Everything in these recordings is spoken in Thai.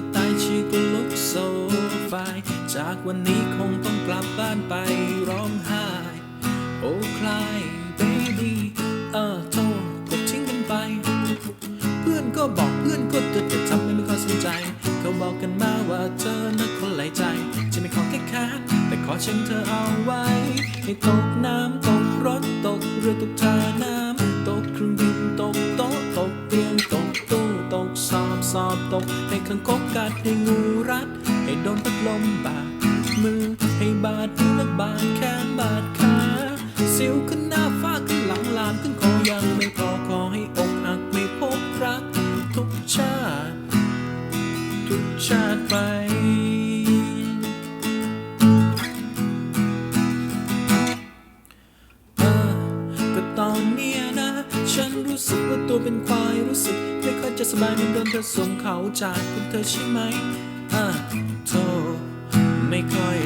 จะตายชีก็ลุกโซฟายจากวันนี้คงต้องกลับบ้านไปร้องไห้ โอ้คลายเบบี้เออโทษกดทิ้งกันไป เพื่อนก็บอกเพื่อนก็เตือนแต่ทำให้ไม่ค่อยสนใจ เขาบอกกันมาว่าเธอนักคนหลายใจจะไม่ขอแค่แค่แต่ขอเชิญเธอเอาไว้ ให้ตกน้ำตกรถตกเรือตกท่าน้ำตกเครื่องบินตกโต๊ะตกเตียงตกตู้ตกสอบสอบตกให้ขังคก กัดให้งูรัด ให้โดนพัดลมบาดมือให้บาดมือและบาดแขนบาดขาสิวขึ้นหน้าฟ้าขึ้นหลังลามขึ้นคอยังไม่พอขอให้อกหักไม่พบรัก ทุกชาติ ทุกชาติไป รู้สึกว่าตัวเป็นควายรู้สึกไม่ค่อยจะสบายมือนโดนเธอส่งเขาจากคุณเธอใช่ไหมอะโธ่ไม่ค่อย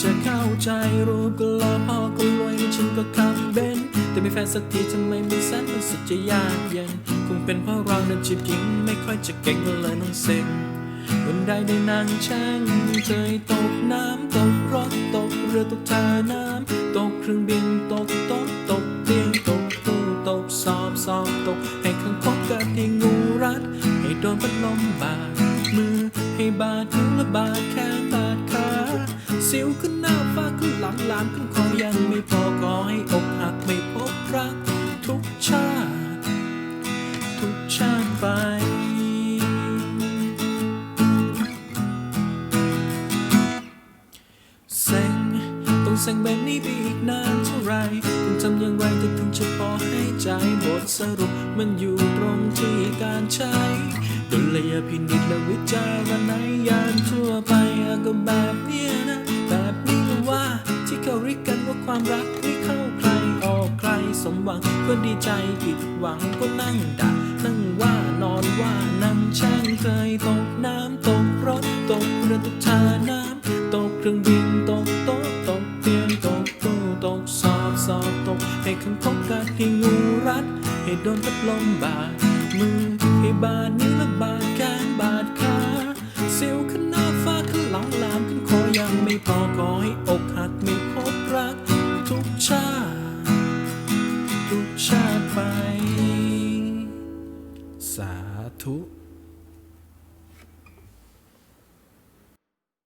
จะเข้าใจรู้ก็รอพ่อก็รวยฉันก็ขับเบนแต่ไมีแฟนสักทีทำไมไม่แสนรู้สึกจะยากเย็นคงเป็นเพราะเรานั้นจีบหญิงไม่ค่อยจะเก่งเลยต้องเซ็งวันใดได้นั่งแช่งเคยตกน้ำตกรถตกเรือตกท่าน้ำตกเครื่องบินตก อบสอบตก ให้ข้างคกกัดให้งูรัด ให้โดนพัดลมบาดมือ ให้บาดนิ้วและบาดแขนบาดขาสิวขึ้นหน้าฟ้าขึ้นหลังลามขึ้นคอยังไม่พอขอให้อกหักไม่พบรัก ทุกชาติทุกชาติไปเซ็ง งเซ็งแบบนี้ไปอีกนานเท่าไรต้องทำอย่างไรถึงถึงจะพอให้ใจบทสรุปมันอยู่ตรงที่การใช้ดุลยพินิจและวิจารณญาณทั่วไปก็แบบนี้นะแบบนี้ก็ว่า ที่เขาเรียกกันว่าความรักไม่เข้าใครออกใครสมหวังก็ดีใจผิดหวังก็นั่งด่านั่งว่า รัดให้โดนพัดลมบาดมือให้บาดนิ้วและบาดแขนบาดขาสิวขึ้นหน้าฟ้าขึ้นหลังลามขึ้นคอยังไม่พอขอให้อกหักไม่พบรัก ทุกชาติทุกชาติไป สาธุ